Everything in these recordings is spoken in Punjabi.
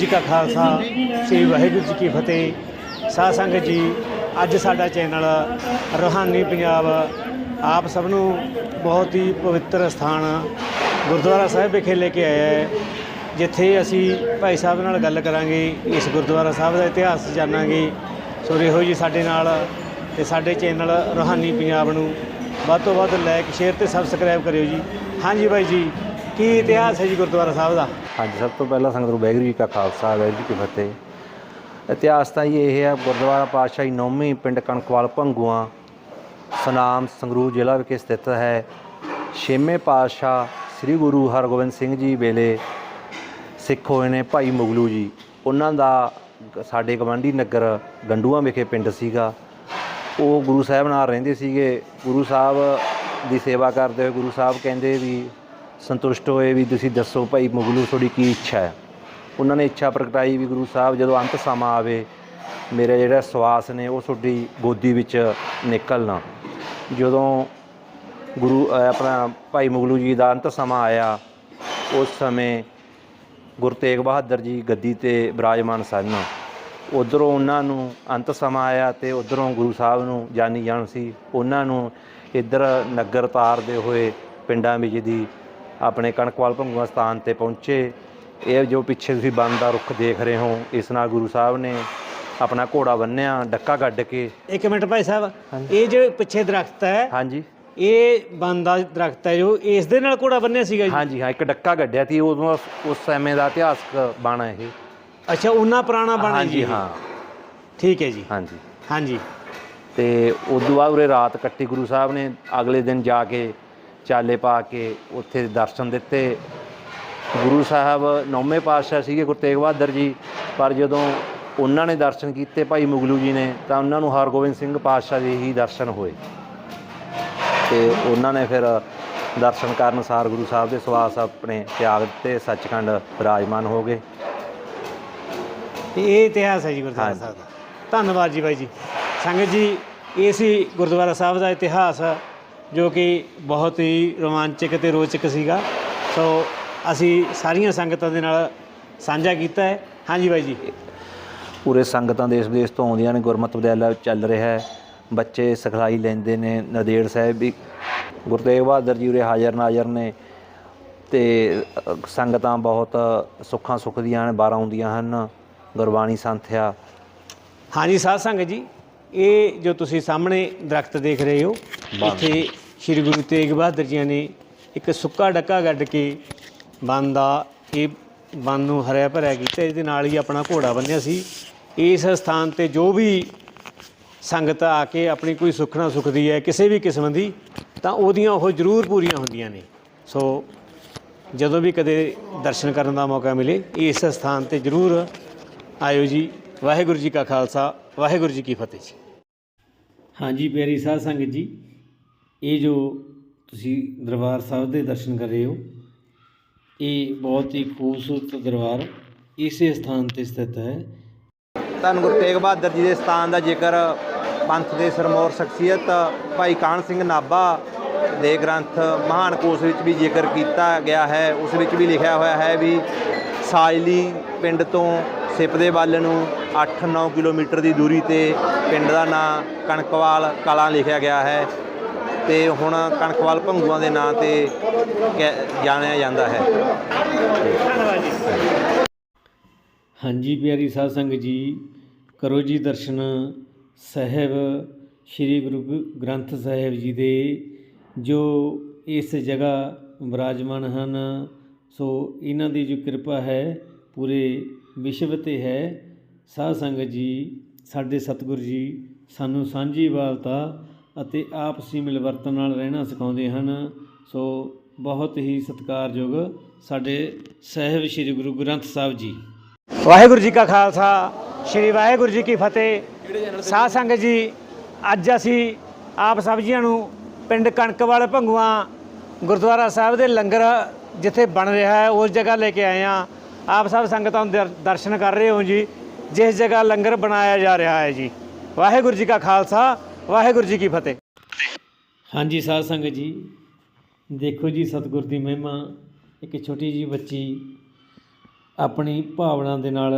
ਜੀ ਕਾ ਖਾਲਸਾ, ਸ੍ਰੀ ਵਾਹਿਗੁਰੂ ਜੀ ਕੀ ਫਤਿਹ। ਸਾਧ ਸੰਗਤ ਜੀ, ਅੱਜ ਸਾਡਾ ਚੈਨਲ ਰੋਹਾਨੀ ਪੰਜਾਬ ਆਪ ਸਭ ਨੂੰ ਬਹੁਤ ਹੀ ਪਵਿੱਤਰ ਸਥਾਨ ਗੁਰਦੁਆਰਾ ਸਾਹਿਬ ਵਿਖੇ ਲੈ ਕੇ ਆਇਆ ਹੈ, ਜਿੱਥੇ ਅਸੀਂ ਭਾਈ ਸਾਹਿਬ ਨਾਲ ਗੱਲ ਕਰਾਂਗੇ, ਇਸ ਗੁਰਦੁਆਰਾ ਸਾਹਿਬ ਦਾ ਇਤਿਹਾਸ ਜਾਣਾਂਗੇ। ਸੋ ਰਹੋ ਜੀ ਸਾਡੇ ਨਾਲ ਤੇ ਸਾਡੇ ਚੈਨਲ ਰੋਹਾਨੀ ਪੰਜਾਬ ਨੂੰ ਵੱਧ ਤੋਂ ਵੱਧ ਲਾਈਕ ਸ਼ੇਅਰ ਤੇ ਸਬਸਕ੍ਰਾਈਬ ਕਰਿਓ ਜੀ। ਹਾਂਜੀ ਬਾਈ ਜੀ ਕੀ ਇਤਿਹਾਸ ਹੈ ਜੀ ਗੁਰਦੁਆਰਾ ਸਾਹਿਬ ਦਾ? ਹਾਂਜੀ, ਸਭ ਤੋਂ ਪਹਿਲਾਂ ਸੰਗਤ ਨੂੰ ਵਾਹਿਗੁਰੂ ਜੀ ਕਾ ਖਾਲਸਾ, ਵਾਹਿਗੁਰੂ ਜੀ ਕੀ ਫਤਿਹ। ਇਤਿਹਾਸ ਤਾਂ ਜੀ ਇਹ ਹੈ, ਗੁਰਦੁਆਰਾ ਪਾਤਸ਼ਾਹੀ ਨੌਵੀਂ ਪਿੰਡ ਕਣਕਵਾਲ ਭੰਗੂਆਂ, ਸਨਾਮ ਸੰਗਰੂਰ ਜ਼ਿਲ੍ਹਾ ਵਿਖੇ ਸਥਿਤ ਹੈ। ਛੇਵੇਂ ਪਾਤਸ਼ਾਹ ਸ੍ਰੀ ਗੁਰੂ ਹਰਗੋਬਿੰਦ ਸਿੰਘ ਜੀ ਵੇਲੇ ਸਿੱਖ ਹੋਏ ਨੇ ਭਾਈ ਮੁਗਲੂ ਜੀ। ਉਹਨਾਂ ਦਾ ਸਾਡੇ ਗਵਾਂਢੀ ਨਗਰ ਗੰਡੂਆਂ ਵਿਖੇ ਪਿੰਡ ਸੀਗਾ। ਉਹ ਗੁਰੂ ਸਾਹਿਬ ਨਾਲ ਰਹਿੰਦੇ ਸੀਗੇ। ਗੁਰੂ ਸਾਹਿਬ ਦੀ ਸੇਵਾ ਕਰਦੇ ਹੋਏ ਗੁਰੂ ਸਾਹਿਬ ਕਹਿੰਦੇ ਵੀ ਸੰਤੁਸ਼ਟ ਹੋਏ ਵੀ ਤੁਸੀਂ ਦੱਸੋ ਭਾਈ ਮੁਗਲੂ ਤੁਹਾਡੀ ਕੀ ਇੱਛਾ ਹੈ? ਉਹਨਾਂ ਨੇ ਇੱਛਾ ਪ੍ਰਗਟਾਈ ਵੀ ਗੁਰੂ ਸਾਹਿਬ, ਜਦੋਂ ਅੰਤ ਸਮਾਂ ਆਵੇ, ਮੇਰੇ ਜਿਹੜਾ ਸਵਾਸ ਨੇ ਉਹ ਤੁਹਾਡੀ ਗੋਦੀ ਵਿੱਚ ਨਿਕਲਣਾ। ਜਦੋਂ ਗੁਰੂ ਆਪਣਾ ਭਾਈ ਮੁਗਲੂ ਜੀ ਦਾ ਅੰਤ ਸਮਾਂ ਆਇਆ, ਉਸ ਸਮੇਂ ਗੁਰੂ ਤੇਗ ਬਹਾਦਰ ਜੀ ਗੱਦੀ ਤੇ ਬਿਰਾਜਮਾਨ ਸਨ। ਉਧਰੋਂ ਉਹਨਾਂ ਨੂੰ ਅੰਤ ਸਮਾਂ ਆਇਆ ਤੇ ਉਧਰੋਂ ਗੁਰੂ ਸਾਹਿਬ ਨੂੰ ਜਾਨੀ ਜਾਣ ਸੀ ਉਹਨਾਂ ਨੂੰ ਇੱਧਰ ਨਗਰ ਤਾਰਦੇ ਹੋਏ ਪਿੰਡਾਂ ਵਿੱਚ ਦੀ ਆਪਣੇ ਕਣਕਵਾਲ ਭੰਗੂਆ ਸਥਾਨ ਤੇ ਪਹੁੰਚੇ। ਇਹ ਜੋ ਪਿੱਛੇ ਤੁਸੀਂ ਬੰਦ ਦਾ ਰੁੱਖ ਦੇਖ ਰਹੇ ਹੋ ਇਸ ਨਾਲ ਗੁਰੂ ਸਾਹਿਬ ਨੇ ਆਪਣਾ ਘੋੜਾ ਬੰਨਿਆ ਡੱਕਾ ਗੱਡ ਕੇ। ਇੱਕ ਮਿੰਟ ਭਾਈ ਸਾਹਿਬ ਇਹ ਜੋ ਪਿੱਛੇ ਦਰਖਤ ਹੈ ਹਾਂਜੀ। ਇਹ ਬੰਦਾ ਦਰਖਤ ਹੈ ਜੋ ਇਸ ਦੇ ਨਾਲ ਘੋੜਾ ਬੰਨਿਆ ਸੀਗਾ ਜੀ? ਹਾਂਜੀ ਹਾਂ ਇੱਕ ਡੱਕਾ ਗੱਡਿਆ ਸੀ ਉਦੋਂ ਉਸ ਸਮੇਂ ਦਾ ਇਤਿਹਾਸਕ ਬਾਣਾ ਇਹ। ਅੱਛਾ ਉਹਨਾਂ ਪੁਰਾਣਾ ਬਣਾ ਹਾਂਜੀ ਹਾਂ। ਠੀਕ ਹੈ ਜੀ। ਹਾਂਜੀ। ਹਾਂਜੀ। ਤੇ ਉਦੋਂ ਬਾਅਦ ਉਰੇ ਰਾਤ ਕੱਟੀ ਗੁਰੂ ਸਾਹਿਬ ਨੇ ਅਗਲੇ ਦਿਨ ਜਾ ਕੇ ਚਾਲੇ ਪਾ ਕੇ ਉੱਥੇ ਦਰਸ਼ਨ ਦਿੱਤੇ। ਗੁਰੂ ਸਾਹਿਬ ਨੌਵੇਂ ਪਾਤਸ਼ਾਹ ਸੀਗੇ ਗੁਰੂ ਤੇਗ ਬਹਾਦਰ ਜੀ ਪਰ ਜਦੋਂ ਉਹਨਾਂ ਨੇ ਦਰਸ਼ਨ ਕੀਤੇ ਭਾਈ ਮੁਗਲੂ ਜੀ ਨੇ ਤਾਂ ਉਹਨਾਂ ਨੂੰ ਹਰਗੋਬਿੰਦ ਸਿੰਘ ਪਾਤਸ਼ਾਹ ਦੇ ਹੀ ਦਰਸ਼ਨ ਹੋਏ। ਤੇ ਉਹਨਾਂ ਨੇ ਫਿਰ ਦਰਸ਼ਨ ਕਰਨ ਸਾਰ ਗੁਰੂ ਸਾਹਿਬ ਦੇ ਸਵਾਸ ਆਪਣੇ ਤਿਆਗ ਦਿੱਤੇ ਸੱਚਖੰਡ ਵਿਰਾਜਮਾਨ ਹੋ ਗਏ। ਤੇ ਇਹ ਇਤਿਹਾਸ ਹੈ ਜੀ ਗੁਰਦੁਆਰਾ। ਸਾਹਿਬ ਦਾ। ਧੰਨਵਾਦ ਜੀ ਬਾਈ ਜੀ। ਸੰਗਤ ਜੀ ਇਹ ਸੀ ਗੁਰਦੁਆਰਾ ਸਾਹਿਬ ਦਾ ਇਤਿਹਾਸ। ਜੋ ਕਿ ਬਹੁਤ ਹੀ ਰੋਮਾਂਚਕ ਤੇ ਰੋਚਕ ਸੀਗਾ। ਸੋ ਅਸੀਂ ਸਾਰੀਆਂ ਸੰਗਤਾਂ ਦੇ ਨਾਲ ਸਾਂਝਾ ਕੀਤਾ ਹੈ। ਹਾਂਜੀ ਬਾਈ ਜੀ। ਪੂਰੇ ਸੰਗਤਾਂ ਦੇਸ਼ ਵਿਦੇਸ਼ ਤੋਂ ਆਉਂਦੀਆਂ ਨੇ। ਗੁਰਮਤਿ ਵਿਦਿਆਲਾ ਚੱਲ ਰਿਹਾ ਹੈ। ਬੱਚੇ ਸਿਖਲਾਈ ਲੈਂਦੇ ਨੇ। ਨਦੇੜ ਸਾਹਿਬ ਵੀ ਗੁਰੂ ਤੇਗ ਬਹਾਦਰ ਜੀ ਉਰੇ ਹਾਜ਼ਰ ਨਾਜ਼ਰ ਨੇ ਤੇ ਸੰਗਤਾਂ ਬਹੁਤ ਸੁੱਖਾਂ ਸੁੱਖ ਦੀਆਂ ਨੇ। ਬਾਰਾਂ ਆਉਂਦੀਆਂ ਹਨ। ਗੁਰਬਾਣੀ ਸੰਥਿਆ। ਹਾਂਜੀ ਸਾਧ ਸੰਗਤ ਜੀ ਇਹ ਜੋ ਤੁਸੀਂ ਸਾਹਮਣੇ ਦਰਖਤ ਦੇਖ ਰਹੇ ਹੋ ਇੱਥੇ ਸ੍ਰੀ ਗੁਰੂ ਤੇਗ ਬਹਾਦਰ ਜੀ ਨੇ ਇੱਕ ਸੁੱਕਾ ਡੱਕਾ ਗੱਡ ਕੇ ਬੰਨ ਦਾ, ਇਹ ਬੰਨ ਨੂੰ ਹਰਿਆ ਭਰਿਆ ਕੀਤਾ, ਇਹਦੇ ਨਾਲ ਹੀ ਆਪਣਾ ਘੋੜਾ ਬੰਨਿਆ ਸੀ। ਇਸ ਸਥਾਨ ਤੇ ਜੋ ਵੀ ਸੰਗਤ ਆ ਕੇ ਆਪਣੀ ਕੋਈ ਸੁੱਖਣਾ ਸੁਖਦੀ ਹੈ, ਕਿਸੇ ਵੀ ਕਿਸਮ ਦੀ, ਤਾਂ ਉਹਦੀਆਂ ਉਹ ਜ਼ਰੂਰ ਪੂਰੀਆਂ ਹੁੰਦੀਆਂ ਨੇ। ਸੋ ਜਦੋਂ ਵੀ ਕਦੇ ਦਰਸ਼ਨ ਕਰਨ ਦਾ ਮੌਕਾ ਮਿਲੇ, ਇਸ ਸਥਾਨ ਤੇ ਜ਼ਰੂਰ ਆਇਓ ਜੀ। ਵਾਹਿਗੁਰੂ ਜੀ ਕਾ ਖਾਲਸਾ, ਵਾਹਿਗੁਰੂ ਜੀ ਕੀ ਫਤਿਹ ਜੀ। ਹਾਂਜੀ, ਪਿਆਰੀ ਸਾਧ ਸੰਗਤ ਜੀ ਇਹ ਜੋ ਤੁਸੀਂ ਦਰਬਾਰ ਸਾਹਿਬ ਦੇ ਦਰਸ਼ਨ ਕਰ ਰਹੇ ਹੋ, ਇਹ ਬਹੁਤ ਹੀ ਖੂਬਸੂਰਤ ਦਰਬਾਰ ਇਸੇ ਸਥਾਨ ਤੇ ਸਥਿਤ ਹੈ। ਧੰਨ ਗੁਰੂ ਤੇਗ ਬਹਾਦਰ ਜੀ ਦੇ ਸਥਾਨ ਦਾ ਜ਼ਿਕਰ ਪੰਥ ਦੇ ਸਰਮੌਰ ਸ਼ਖਸੀਅਤ ਭਾਈ ਕਾਹਨ ਸਿੰਘ ਨਾਭਾ ਦੇ ਗ੍ਰੰਥ ਮਹਾਨ ਕੋਸ਼ ਵਿੱਚ ਵੀ ਜ਼ਿਕਰ ਕੀਤਾ ਗਿਆ ਹੈ, ਉਸ ਵਿੱਚ ਵੀ ਲਿਖਿਆ ਹੋਇਆ ਹੈ ਵੀ ਸਾਜਲੀ ਪਿੰਡ ਤੋਂ ਸਿਪ ਦੇ ਵੱਲ ਨੂੰ 8-9 ਕਿਲੋਮੀਟਰ ਦੀ ਦੂਰੀ ਤੇ ਪਿੰਡ ਦਾ ਨਾਂ ਕਣਕਵਾਲ ਕਲਾਂ ਲਿਖਿਆ ਗਿਆ ਹੈ। ਤੇ ਹੁਣ ਕਣਕਵਾਲ ਭੰਗੂਆਂ ਦੇ ਨਾਂ ਤੇ ਕਹਿ- ਜਾਣਿਆ ਜਾਂਦਾ ਹੈ। ਹਾਂਜੀ ਪਿਆਰੀ ਸਾਧ ਸੰਗਤ ਜੀ, ਕਰੋ ਜੀ ਦਰਸ਼ਨ ਸਾਹਿਬ, ਸ੍ਰੀ ਗੁਰੂ ਗ- ਗ੍ਰੰਥ ਸਾਹਿਬ ਜੀ ਦੇ, ਜੋ ਇਸ ਜਗ੍ਹਾ ਵਿਰਾਜਮਾਨ ਹਨ, ਸੋ ਇਹਨਾਂ ਦੀ ਜੋ ਕਿਰਪਾ ਹੈ, ਪੂਰੇ ਵਿਸ਼ਵ ਤੇ ਹੈ। ਸਾਧ ਸੰਗਤ ਜੀ, ਸਾਡੇ ਸਤਿਗੁਰੂ ਜੀ, ਸਾਨੂੰ ਸਾਂਝੀ ਵਾਲਤਾ ਅਤੇ ਆਪਸੀ ਮਿਲਵਰਤਨ ਨਾਲ ਰਹਿਣਾ ਸਿਖਾਉਂਦੇ ਹਨ। ਸੋ ਬਹੁਤ ਹੀ ਸਤਿਕਾਰਯੋਗ ਸਾਡੇ ਸਾਹਿਬ ਸ੍ਰੀ ਗੁਰੂ ਗ੍ਰੰਥ ਸਾਹਿਬ ਜੀ। ਵਾਹਿਗੁਰੂ ਜੀ ਕਾ ਖਾਲਸਾ ਸ੍ਰੀ ਵਾਹਿਗੁਰੂ ਜੀ ਕੀ ਫਤਿਹ। ਸਾਧ ਸੰਗਤ ਜੀ ਅੱਜ ਅਸੀਂ ਆਪ ਸਬਜ਼ੀਆਂ ਨੂੰ ਪਿੰਡ ਕਣਕਵਾਲ ਭੰਗੂਆਂ ਗੁਰਦੁਆਰਾ ਸਾਹਿਬ ਦੇ ਲੰਗਰ ਜਿੱਥੇ ਬਣ ਰਿਹਾ ਹੈ ਉਸ ਜਗ੍ਹਾ ਲੈ ਕੇ ਆਏ ਆ ਆਪ ਸਭ ਸੰਗਤਾਂ ਨੂੰ ਦਰ- ਦਰਸ਼ਨ ਕਰ ਰਹੇ ਹੋ ਜੀ ਜਿਸ ਜਗ੍ਹਾ ਲੰਗਰ ਬਣਾਇਆ ਜਾ ਰਿਹਾ ਹੈ ਜੀ। ਵਾਹਿਗੁਰੂ ਜੀ ਕਾ ਖਾਲਸਾ ਵਾਹਿਗੁਰੂ ਜੀ ਕੀ ਫਤਿਹ। ਹਾਂਜੀ ਸਾਧ ਸੰਗਤ ਜੀ, ਦੇਖੋ ਜੀ ਸਤਿਗੁਰ ਦੀ ਮਹਿਮਾ, ਇੱਕ ਛੋਟੀ ਜੀ ਬੱਚੀ ਆਪਣੀ ਭਾਵਨਾ ਦੇ ਨਾਲ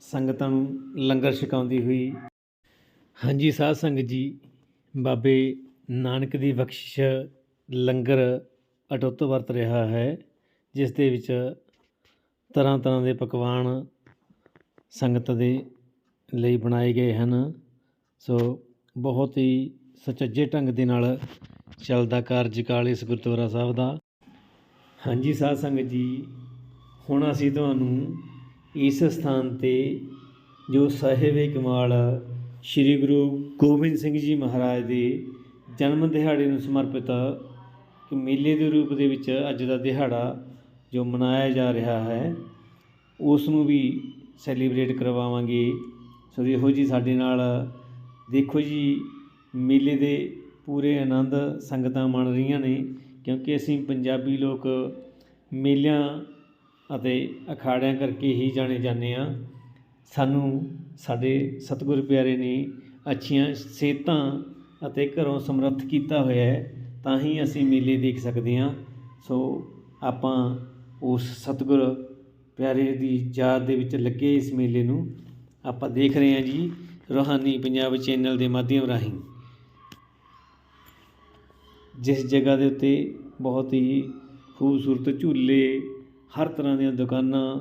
ਸੰਗਤਾਂ ਨੂੰ ਲੰਗਰ ਛਕਾਉਂਦੀ ਹੋਈ। ਹਾਂਜੀ ਸਾਧ ਸੰਗਤ ਜੀ, ਬਾਬੇ ਨਾਨਕ ਦੀ ਬਖਸ਼ਿਸ਼ ਲੰਗਰ ਅਟੁੱਟ ਵਰਤ ਰਿਹਾ ਹੈ, ਜਿਸ ਦੇ ਵਿੱਚ ਤਰ੍ਹਾਂ ਤਰ੍ਹਾਂ ਦੇ ਪਕਵਾਨ ਸੰਗਤ ਦੇ ਲਈ ਬਣਾਏ ਗਏ ਹਨ। ਸੋ ਬਹੁਤ ਹੀ ਸੁਚੱਜੇ ਢੰਗ ਦੇ ਨਾਲ ਚੱਲਦਾ ਕਾਰਜਕਾਲ ਇਸ ਗੁਰਦੁਆਰਾ ਸਾਹਿਬ ਦਾ। ਹਾਂਜੀ ਸਾਧ ਸੰਗਤ ਜੀ, ਹੁਣ ਅਸੀਂ ਤੁਹਾਨੂੰ ਇਸ ਸਥਾਨ ਤੇ ਜੋ ਸਾਹਿਬ ਕਮਾਲ ਸ੍ਰੀ ਗੁਰੂ ਗੋਬਿੰਦ ਸਿੰਘ ਜੀ ਮਹਾਰਾਜ ਦੇ ਜਨਮ ਦਿਹਾੜੇ ਨੂੰ ਸਮਰਪਿਤ ਇੱਕ ਮੇਲੇ ਦੇ ਰੂਪ ਦੇ ਵਿੱਚ ਅੱਜ ਦਾ ਦਿਹਾੜਾ ਜੋ ਮਨਾਇਆ ਜਾ ਰਿਹਾ ਹੈ, ਉਸ ਨੂੰ ਵੀ ਸੈਲੀਬ੍ਰੇਟ ਕਰਵਾਵਾਂਗੇ। ਸੋ ਇਹੋ ਜੀ ਸਾਡੇ ਨਾਲ ਦੇਖੋ ਜੀ, ਮੇਲੇ ਦੇ ਪੂਰੇ ਆਨੰਦ ਸੰਗਤਾਂ ਮਾਣ ਰਹੀਆਂ ਨੇ, ਕਿਉਂਕਿ ਅਸੀਂ ਪੰਜਾਬੀ ਲੋਕ ਮੇਲਿਆਂ ਅਤੇ ਅਖਾੜਿਆਂ ਕਰਕੇ ਹੀ ਜਾਣੇ ਜਾਂਦੇ ਹਾਂ। ਸਾਨੂੰ ਸਾਡੇ ਸਤਿਗੁਰ ਪਿਆਰੇ ਨੇ ਅੱਛੀਆਂ ਸਿਹਤਾਂ ਅਤੇ ਘਰੋਂ ਸਮਰੱਥ ਕੀਤਾ ਹੋਇਆ ਹੈ, ਤਾਂ ਹੀ ਅਸੀਂ ਮੇਲੇ ਦੇਖ ਸਕਦੇ ਹਾਂ। ਸੋ ਆਪਾਂ ਉਸ ਸਤਿਗੁਰ ਪਿਆਰੇ ਦੀ ਯਾਦ ਦੇ ਵਿੱਚ ਲੱਗੇ ਇਸ ਮੇਲੇ ਨੂੰ। ਆਪਾਂ ਦੇਖ ਰਹੇ ਹਾਂ ਜੀ ਰੋਹਾਨੀ ਪੰਜਾਬ ਚੈਨਲ ਦੇ ਮਾਧਿਅਮ ਰਾਹੀਂ। ਜਿਸ ਜਗ੍ਹਾ ਦੇ ਉੱਤੇ ਬਹੁਤ ਹੀ ਖੂਬਸੂਰਤ ਝੂਲੇ, ਹਰ ਤਰ੍ਹਾਂ ਦੀਆਂ ਦੁਕਾਨਾਂ,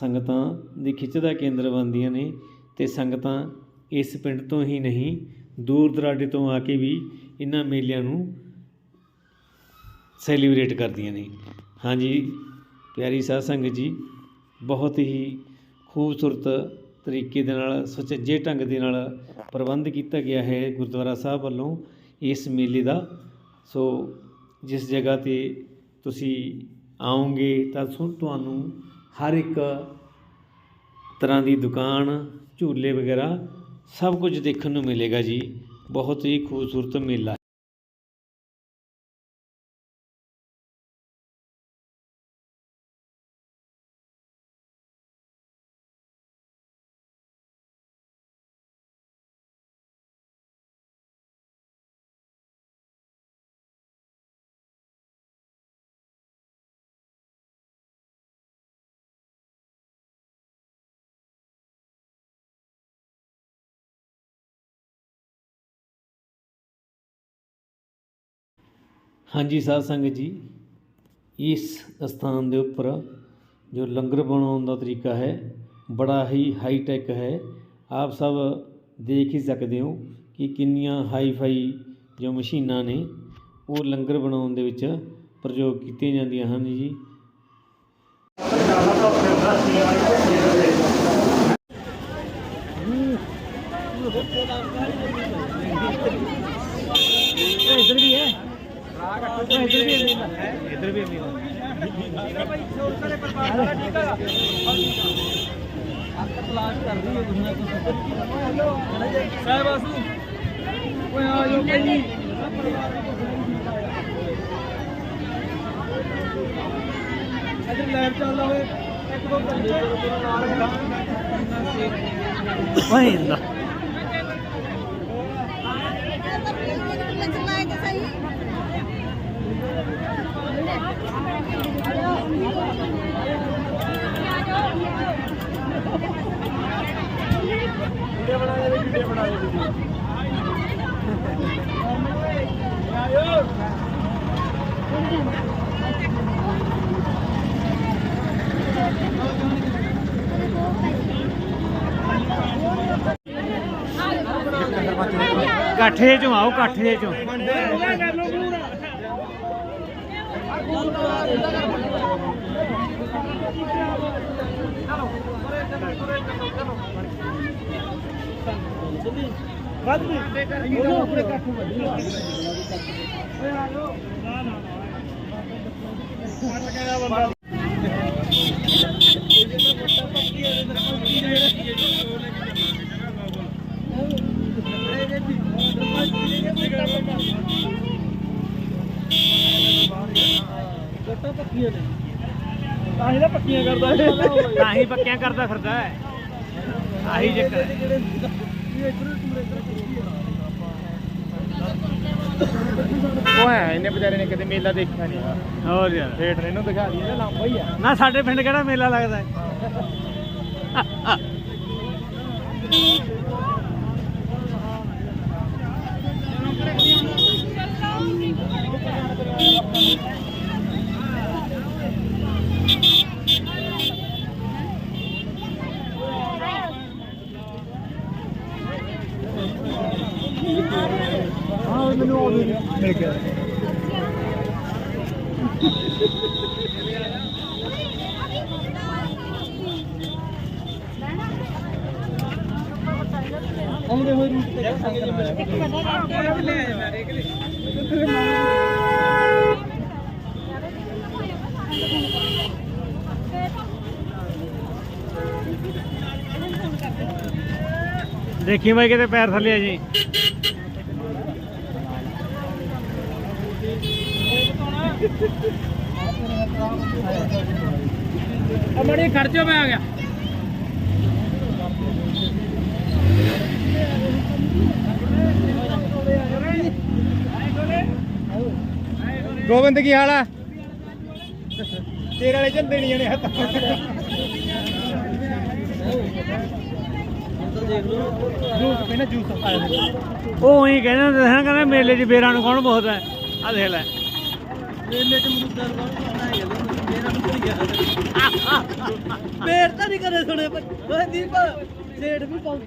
ਸੰਗਤਾਂ ਦੀ ਖਿੱਚ ਦਾ ਕੇਂਦਰ ਬਣਦੀਆਂ ਨੇ ਤੇ ਸੰਗਤਾਂ ਇਸ ਪਿੰਡ ਤੋਂ ਹੀ ਨਹੀਂ, ਦੂਰ ਦਰਾਡੇ ਤੋਂ ਆ ਕੇ ਵੀ ਇਹਨਾਂ ਮੇਲਿਆਂ ਨੂੰ ਸੈਲੀਬ੍ਰੇਟ ਕਰਦੀਆਂ ਨੇ। ਹਾਂਜੀ, ਪਿਆਰੀ ਸਾਧ ਸੰਗਤ ਜੀ, ਬਹੁਤ ਹੀ ਖੂਬਸੂਰਤ ਤਰੀਕੇ ਦੇ ਨਾਲ, ਸੁਚੱਜੇ ਢੰਗ ਦੇ ਨਾਲ ਪ੍ਰਬੰਧ ਕੀਤਾ ਗਿਆ ਹੈ ਗੁਰਦੁਆਰਾ ਸਾਹਿਬ ਵੱਲੋਂ ਇਸ ਮੇਲੇ ਦਾ। ਸੋ ਜਿਸ ਜਗ੍ਹਾ ਤੇ ਤੁਸੀਂ ਆਓਗੇ ਤਾਂ ਸੁਣ ਤੁਹਾਨੂੰ ਹਰ ਇੱਕ ਤਰ੍ਹਾਂ ਦੀ ਦੁਕਾਨ, ਝੂਲੇ ਵਗੈਰਾ ਸਭ ਕੁਝ ਦੇਖਣ ਨੂੰ ਮਿਲੇਗਾ ਜੀ। ਬਹੁਤ ਹੀ ਖੂਬਸੂਰਤ ਮੇਲਾ। ਹਾਂਜੀ, ਸਾਧ ਸੰਗਤ ਜੀ, ਇਸ ਸਥਾਨ ਦੇ ਉੱਪਰ ਜੋ ਲੰਗਰ ਬਣਾਉਣ ਦਾ ਤਰੀਕਾ ਹੈ, ਬੜਾ ਹੀ ਹਾਈ ਟੈਕ ਹੈ। ਆਪ ਸਭ ਦੇਖ ਹੀ ਸਕਦੇ ਹੋ ਕਿ ਕਿੰਨੀਆਂ ਹਾਈ ਫਾਈ ਜੋ ਮਸ਼ੀਨਾਂ ਨੇ, ਉਹ ਲੰਗਰ ਬਣਾਉਣ ਦੇ ਵਿੱਚ ਪ੍ਰਯੋਗ ਕੀਤੀਆਂ ਜਾਂਦੀਆਂ ਹਨ ਜੀ ਇਧਰ ਵੀ ਹੈ ਇਧਰ ਵੀ ਹੈ ਇਧਰ ਵੀ ਹੈ ਸਾਹਿਬ ਆਸੂ ਓਏ ਆ ਜਾਓ ਭਾਈ ਇਧਰ ਲੈਬ ਚੱਲਦਾ ਹੋਏ ਇੱਕ ਦੋ ਘੰਟੇ ਨਾਲ ਓਏ ਅੱਲਾ ਕਾਠੇ ਚੋਂ ਆਓ ਕਾਠੇ ਚੋਂ ਵੱਧ ਵੀ ਉਹਨੂੰ ਆਪਣੇ ਕੱਠ ਵੱਢੀ ਓਏ ਆਇਓ ਨਾ ਨਾ ਨਾ ਕੱਟ ਗਿਆ ਬੰਦਾ ਗੱਟਾ ਪੱਕੀਆਂ ਨੇ ਤਾਂ ਹੀ ਤਾਂ ਪੱਕੀਆਂ ਕਰਦਾ ਇਹ ਤਾਂ ਹੀ ਪੱਕਿਆਂ ਕਰਦਾ ਫਿਰਦਾ ਹੈ। ਆਹੀ ਚੱਕਰ ਹੈ। ਉਹ ਹੈ ਇਹਨੇ ਵਿਚਾਰੇ ਨੇ ਕਦੇ ਮੇਲਾ ਦੇਖਿਆ ਨਹੀਂ ਹੋਰ ਯਾਰ। ਥੀਏਟਰ ਇਹਨੂੰ ਦਿਖਾ ਦਈਏ ਨਾ ਲਾਂਬਾ ਹੀ ਆ। ਨਾ ਸਾਡੇ ਪਿੰਡ ਕਿਹੜਾ ਮੇਲਾ ਲੱਗਦਾ ਹੈ ਹਾਂ? ਆਉਂਦੇ ਹੋਏ ਰੂਟ ਤੇ ਦੇਖੀ ਬਾਈ ਕਿਤੇ ਪੈਰ ਥੱਲੇ ਆ ਜੀ। ਆ ਮੜੀ ਖਰਚੋ ਮੈਂ ਆ ਗਿਆ। ਗੋਬਿੰਦ ਕੀ ਹਾਲ ਆ? ਤੇਰੇ ਵਾਲੇ ਚੰਦੇ ਨਹੀਂ ਜਾਣੇ ਹੱਥ ਜੂਸ ਪੀਣਾ ਜੂਸ ਉਹ ਹੀ ਕਹਿੰਦੇ ਨਾ ਕਹਿੰਦੇ ਮੇਲੇ 'ਚ ਬੇਰਾਂ ਨੂੰ ਕੌਣ ਬਹੁਤ ਹੈ? ਆ ਦੇਖ ਲੈ। ਮੇਲੇ ਚ ਮਰੂਦਾਂ ਨੂੰ ਬਣਾਇਆ ਮੇਰਾ ਨੂੰ ਕੋਈ ਗਿਆ ਫੇਰ ਤਾਂ ਨਹੀਂ ਕਦੇ ਸੁਣੇ ਪਰ ਓਏ ਦੀਪ ਸੇਠ ਵੀ ਪਾਉਂਦਾ।